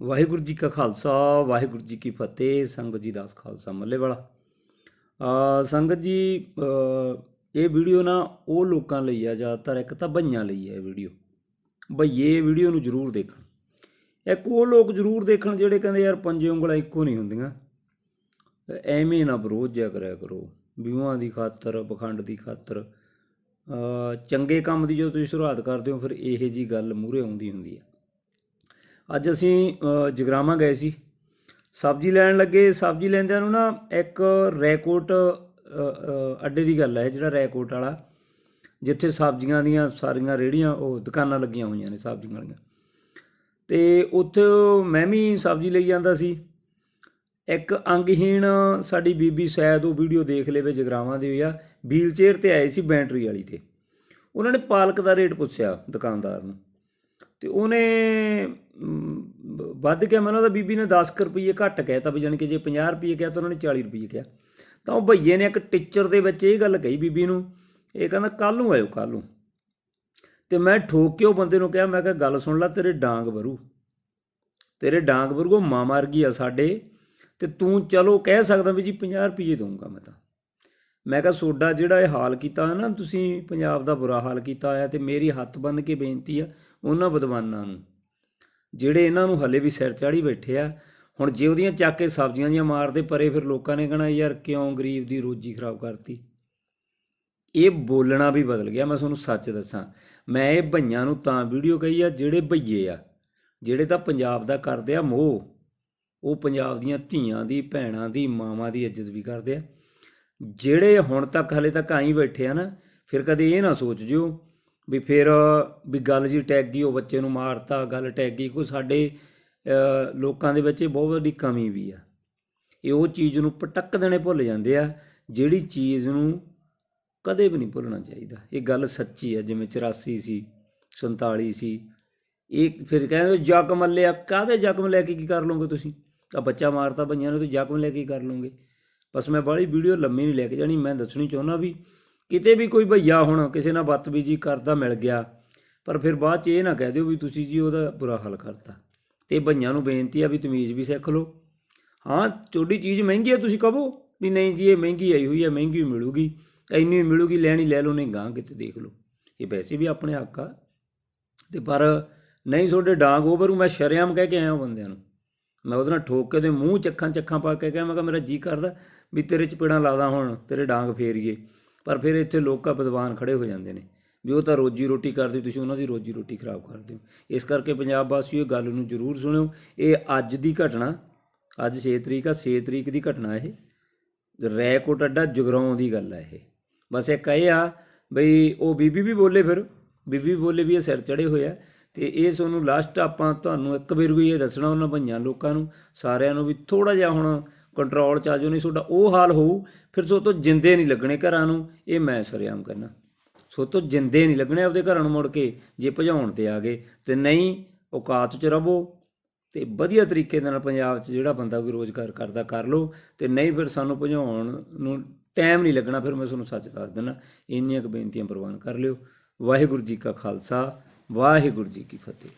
ਵਾਹਿਗੁਰੂ ਜੀ ਕਾ ਖਾਲਸਾ, ਵਾਹਿਗੁਰੂ ਜੀ ਕੀ ਫਤਿਹ, ਸੰਗਤ ਜੀ ਦਾਸ ਖਾਲਸਾ ਮੱਲੇ ਵਾਲਾ। ਸੰਗਤ ਜੀ ਇਹ ਵੀਡੀਓ ਨਾ ਉਹ ਲੋਕਾਂ ਲਈ ਆ, ਜ਼ਿਆਦਾਤਰ ਇੱਕ ਤਾਂ ਭਈਆਂ ਲਈ ਹੈ ਇਹ ਵੀਡੀਓ। ਭਈਏ ਵੀਡੀਓ ਨੂੰ ਜ਼ਰੂਰ ਦੇਖਣ। ਇੱਕ ਉਹ ਲੋਕ ਜ਼ਰੂਰ ਦੇਖਣ ਜਿਹੜੇ ਕਹਿੰਦੇ ਯਾਰ ਪੰਜੇ ਉਂਗਲਾਂ ਇੱਕੋ ਨਹੀਂ ਹੁੰਦੀਆਂ। ਐਵੇਂ ਨਾ ਵਿਰੋਧ ਜਿਆ ਕਰਿਆ ਕਰੋ। ਵਿਊਆਂ ਦੀ ਖਾਤਰ, ਪਖੰਡ ਦੀ ਖਾਤਰ ਚੰਗੇ ਕੰਮ ਦੀ ਜਦੋਂ ਤੁਸੀਂ ਸ਼ੁਰੂਆਤ ਕਰਦੇ ਹੋ, ਫਿਰ ਇਹੋ ਜੀ ਗੱਲ ਮੂਹਰੇ ਆਉਂਦੀ ਹੁੰਦੀ ਹੈ ਅੱਜ ਅਸੀਂ ਅ, ਜਗਰਾਵਾਂ ਗਏ ਸੀ। ਸਬਜ਼ੀ ਲੈਣ ਲੱਗੇ ਸਬਜ਼ੀ ਲੈਂਦਿਆਂ ਨੂੰ ਨਾ ਇੱਕ ਰੈਕੋਟ ਅੱਡੇ ਦੀ ਗੱਲ ਹੈ ਜਿਹੜਾ ਰੈਕੋਟ ਵਾਲਾ ਜਿੱਥੇ ਸਬਜ਼ੀਆਂ ਦੀਆਂ ਸਾਰੀਆਂ ਰੇੜੀਆਂ ਉਹ ਦੁਕਾਨਾਂ ਲੱਗੀਆਂ ਹੋਈਆਂ ਨੇ ਸਬਜ਼ੀਆਂ ਵਾਲੀਆਂ। ਤੇ ਉੱਥੇ ਮੈਂ ਵੀ ਸਬਜ਼ੀ ਲਈ ਜਾਂਦਾ ਸੀ। ਇੱਕ ਅੰਗਹੀਣ ਸਾਡੀ ਬੀਬੀ ਸ਼ਾਇਦ ਉਹ ਵੀਡੀਓ ਦੇਖ ਲੇਵੇ ਜਗਰਾਵਾਂ ਦੀ ਹੋਈ ਆ ਵੀਲ ਚੇਅਰ ਤੇ ਆਏ ਸੀ ਬੈਟਰੀ ਵਾਲੀ ਤੇ। ਉਹਨਾਂ ਨੇ ਪਾਲਕ ਦਾ ਰੇਟ ਪੁੱਛਿਆ ਦੁਕਾਨਦਾਰ ਨੂੰ। ਤੇ ਉਹਨੇ ਵੱਧ ਗਿਆ ਮੈਨੂੰ ਉਹਦਾ ਬੀਬੀ ਨੇ 10 ਕੁ ਰੁਪਏ ਘੱਟ ਕਹਿ ਕਹਿਤਾ ਵੀ ਜਾਣੀ ਕਿ ਜੇ 50 ਰੁਪਏ ਕਿਹਾ ਤਾਂ ਉਹਨਾਂ ਨੇ 40 ਰੁਪਏ ਕਿਹਾ। ਤਾਂ ਉਹ ਭਈਏ ਨੇ ਇੱਕ ਟੀਚਰ ਦੇ ਵਿੱਚ ਇਹ ਗੱਲ ਕਹੀ ਬੀਬੀ ਨੂੰ, ਇਹ ਕਹਿੰਦਾ ਕੱਲ ਨੂੰ ਆਇਓ ਕੱਲ ਨੂੰ। ਤੇ ਮੈਂ ਠੋਕ ਕੇ ਉਹ ਬੰਦੇ ਨੂੰ ਕਿਹਾ, ਮੈਂ ਕਿਹਾ, ਗੱਲ ਸੁਣ ਲੈ, ਤੇਰੇ ਡਾਂਗ ਵਰੂ। ਤੇਰੇ ਡਾਂਗ ਵਰਗੋ ਮਾਂ ਮਰ ਗਈ ਆ ਸਾਡੇ, ਤੇ ਤੂੰ ਚਲੋ ਕਹਿ ਸਕਦਾ ਵੀ ਜੀ 50 ਰੁਪਏ ਦਊਂਗਾ ਮੈਂ ਤਾਂ। ਮੈਂ ਕਿਹਾ ਸੋਡਾ ਜਿਹੜਾ ਇਹ ਹਾਲ ਕੀਤਾ ਹੈ ਨਾ, ਤੁਸੀਂ ਪੰਜਾਬ ਦਾ ਬੁਰਾ ਹਾਲ ਕੀਤਾ ਹੋਇਆ ਤੇ ਮੇਰੀ ਹੱਥ ਬੰਨ ਕੇ ਬੇਨਤੀ ਆ ਉਹਨਾਂ ਵਿਦਵਾਨਾਂ ਨੂੰ, ਜਿਹੜੇ ਇਹਨਾਂ ਨੂੰ ਹਲੇ ਵੀ ਸਿਰ ਚਾੜੀ ਬੈਠੇ ਆ। ਹੁਣ ਜੇ ਉਹਦੀਆਂ ਚੱਕ ਕੇ ਸਬਜ਼ੀਆਂ ਦੀਆਂ ਮਾਰਦੇ ਪਰੇ, ਫਿਰ ਲੋਕਾਂ ਨੇ ਕਹਣਾ, ਯਾਰ ਕਿਉਂ ਗਰੀਬ ਦੀ ਰੋਜੀ ਖਰਾਬ ਕਰਤੀ? ਇਹ ਬੋਲਣਾ ਵੀ ਬਦਲ ਗਿਆ, ਮੈਂ ਤੁਹਾਨੂੰ ਸੱਚ ਦੱਸਾਂ। ਮੈਂ ਇਹ ਭਈਆਂ ਨੂੰ ਤਾਂ ਵੀਡੀਓ ਕਹੀ ਆ, ਜਿਹੜੇ ਭਈਏ ਆ, ਜਿਹੜੇ ਤਾਂ ਪੰਜਾਬ ਦਾ ਕਰਦੇ ਆ ਮੋਹ, ਉਹ ਪੰਜਾਬ ਦੀਆਂ ਧੀਆਂ ਦੀ, ਭੈਣਾਂ ਦੀ, ਮਾਵਾਂ ਦੀ ਇੱਜ਼ਤ ਵੀ ਕਰਦੇ ਆ। ਜਿਹੜੇ ਹੁਣ ਤੱਕ ਹਲੇ ਤੱਕ ਆਈ ਬੈਠੇ ਆ ਨਾ, ਫਿਰ ਕਦੇ ਇਹ ਨਾ ਸੋਚ ਜਿਓ ਵੀ ਫਿਰ, ਵੀ ਗੱਲ ਜੀ ਟੈਗ ਗਈ, ਉਹ ਬੱਚੇ ਨੂੰ ਮਾਰਤਾ, ਗੱਲ ਟੈਗ ਗਈ, ਕੋਈ ਸਾਡੇ ਲੋਕਾਂ ਦੇ ਵਿੱਚ ਇਹ ਬਹੁਤ ਵੱਡੀ ਕਮੀ ਵੀ ਆ। ਇਹ ਉਹ ਚੀਜ਼ ਨੂੰ ਪਟਕ ਦੇਣੇ ਭੁੱਲ ਜਾਂਦੇ ਆ, ਜਿਹੜੀ ਚੀਜ਼ ਨੂੰ ਕਦੇ ਵੀ ਨਹੀਂ ਭੁੱਲਣਾ ਚਾਹੀਦਾ। ਇਹ ਗੱਲ ਸੱਚੀ ਆ, ਜਿਵੇਂ 84 ਸੀ 47 ਸੀ, ਇਹ ਫਿਰ ਕਹਿੰਦੇ ਜ਼ਖਮ ਮੱਲਿਆ ਕਾਹਦੇ ਜ਼ਖਮ ਲੈ ਕੇ ਕੀ ਕਰ ਲਓਗੇ ਤੁਸੀਂ? ਤਾਂ ਬੱਚਾ ਮਾਰਤਾ, ਭਈਆਂ ਨੂੰ ਤੇ ਜ਼ਖਮ ਲੈ ਕੇ ਕੀ ਕਰ ਲਓਗੇ? ਬਸ ਮੈਂ ਬਾਹਲੀ ਵੀਡੀਓ ਲੰਮੀ ਨਹੀਂ ਲੈ ਕੇ ਜਾਣੀ, ਮੈਂ ਦੱਸਣੀ ਚਾਹੁੰਦਾ ਵੀ ਕਿਤੇ ਵੀ ਕੋਈ ਭਈਆ ਹੁਣ ਕਿਸੇ ਨਾਲ ਬਦਤਮੀਜੀ ਕਰਦਾ ਮਿਲ ਗਿਆ, ਪਰ ਫਿਰ ਬਾਅਦ ਚ ਇਹ ਨਾ ਕਹਿ ਦਿਓ ਵੀ ਤੁਸੀਂ ਜੀ ਉਹਦਾ ਬੁਰਾ ਹਾਲ ਕਰਤਾ। ਤੇ ਭਈਆਂ ਨੂੰ ਬੇਨਤੀ ਆ ਵੀ ਤਮੀਜ਼ ਵੀ ਸਿੱਖ ਲਓ। ਹਾਂ ਤੁਹਾਡੀ ਚੀਜ਼ ਮਹਿੰਗੀ ਆ ਤੁਸੀਂ ਕਹੋ ਵੀ ਨਹੀਂ ਜੀ, ਇਹ ਮਹਿੰਗੀ ਆਈ ਹੋਈ ਹੈ ਮਹਿੰਗੀ ਮਿਲੂਗੀ, ਇੰਨੀ ਮਿਲੂਗੀ, ਲੈਣੀ ਲੈ ਲਓ, ਨਹੀਂ ਗਾਂ ਕਿਤੇ ਦੇਖ ਲਓ। ਇਹ ਵੈਸੇ ਵੀ ਆਪਣੇ ਹੱਕ ਆ। ਤੇ ਪਰ ਨਹੀਂ ਤੁਹਾਡੇ ਡਾਂਗ ਓਵਰੂ ਮੈਂ ਸ਼ਰਿਆਮ ਕਹਿ ਕੇ ਆਇਆ ਉਹ ਬੰਦਿਆਂ ਨੂੰ। ਮੈਂ ਉਹਦੇ ਨਾਲ ਠੋਕ ਕੇ ਉਹਦੇ ਮੂੰਹ ਚੱਖਾਂ ਚੱਖਾਂ ਪਾ ਕੇ ਕਿਹਾ, ਮੈਂ ਕਿਹਾ ਮੇਰਾ ਜੀ ਕਰਦਾ ਵੀ ਤੇਰੇ ਚਪੇੜਾਂ ਲਾਦਾ ਹੁਣ, ਤੇਰੇ ਡਾਂਗ ਫੇਰੀਏ। ਪਰ ਫਿਰ ਇੱਥੇ ਲੋਕਾਂ ਵਿਦਵਾਨ ਖੜੇ ਹੋ ਜਾਂਦੇ ਨੇ ਵੀ ਉਹ ਤਾਂ ਰੋਜੀ ਰੋਟੀ ਕਰਦੇ, ਤੁਸੀਂ ਉਹਨਾਂ ਦੀ ਰੋਜੀ ਰੋਟੀ ਖਰਾਬ ਕਰਦੇ ਹੋ। ਇਸ ਕਰਕੇ ਪੰਜਾਬ ਵਾਸੀਓ, ਇਹ ਗੱਲ ਨੂੰ ਜ਼ਰੂਰ ਸੁਣਿਓ। ਇਹ ਅੱਜ ਦੀ ਘਟਨਾ, ਅੱਜ 6 ਤਰੀਕ ਆ 6 ਤਰੀਕ ਦੀ ਘਟਨਾ ਇਹ। ਰੈਕੋਟ ਅੱਡਾ ਜਗਰਾਉਂ ਦੀ ਗੱਲ ਆ ਇਹ। ਬਸ ਇੱਕ ਇਹ ਆ, ਬਈ ਉਹ ਬੀਬੀ ਵੀ ਬੋਲੇ ਫਿਰ। ਬੀਬੀ ਵੀ ਬੋਲੇ ਵੀ ਇਹ ਸਿਰ ਚੜੇ ਹੋਏ ਆ। ਤੇ ਇਹ ਤੁਹਾਨੂੰ ਲਾਸਟ ਆਪਾਂ ਤੁਹਾਨੂੰ ਇੱਕ ਵਾਰ ਵੀ ਇਹ ਦੱਸਣਾ ਉਹਨਾਂ ਭਈਆਂ ਲੋਕਾਂ ਨੂੰ, ਸਾਰਿਆਂ ਨੂੰ ਵੀ ਥੋੜਾ ਜਿਹਾ ਹੁਣ ਕੰਟਰੋਲ ਚ ਆ ਜਾਓ, ਨਹੀਂ ਤੁਹਾਡਾ ਉਹ ਹਾਲ ਹੋਊ, ਫਿਰ ਸੋ ਤੋਂ ਜਿੰਦੇ ਨਹੀਂ ਲੱਗਣੇ ਘਰਾਂ ਨੂੰ, ਇਹ ਮੈਂ ਸਰਿਆਮ ਕਰਨਾ। ਸੋ ਤੋਂ ਜਿੰਦੇ ਨਹੀਂ ਲੱਗਣੇ ਆਪਦੇ ਘਰਾਂ ਨੂੰ ਮੁੜ ਕੇ, ਜੇ ਭਜਾਉਣ ਤੇ ਆ ਗਏ, ਤੇ ਨਹੀਂ ਔਕਾਤ 'ਚ ਰਵੋ ਤੇ ਵਧੀਆ ਤਰੀਕੇ ਦੇ ਨਾਲ ਪੰਜਾਬ 'ਚ ਜਿਹੜਾ ਬੰਦਾ ਕੋਈ ਰੋਜ਼ਗਾਰ ਕਰਦਾ ਕਰ ਲਓ, ਤੇ ਨਹੀਂ ਫਿਰ ਸਾਨੂੰ ਭਜਾਉਣ ਨੂੰ ਟਾਈਮ ਨਹੀਂ ਲੱਗਣਾ, ਫਿਰ ਮੈਂ ਤੁਹਾਨੂੰ ਸੱਚ ਦੱਸ ਦਿੰਦਾ, ਇੰਨੀਆਂ ਕੁ ਬੇਨਤੀਆਂ ਪ੍ਰਵਾਨ ਕਰ ਲਿਓ। ਵਾਹਿਗੁਰੂ ਜੀ ਕਾ ਖਾਲਸਾ ਵਾਹਿਗੁਰੂ ਜੀ ਕੀ ਫਤਿਹ।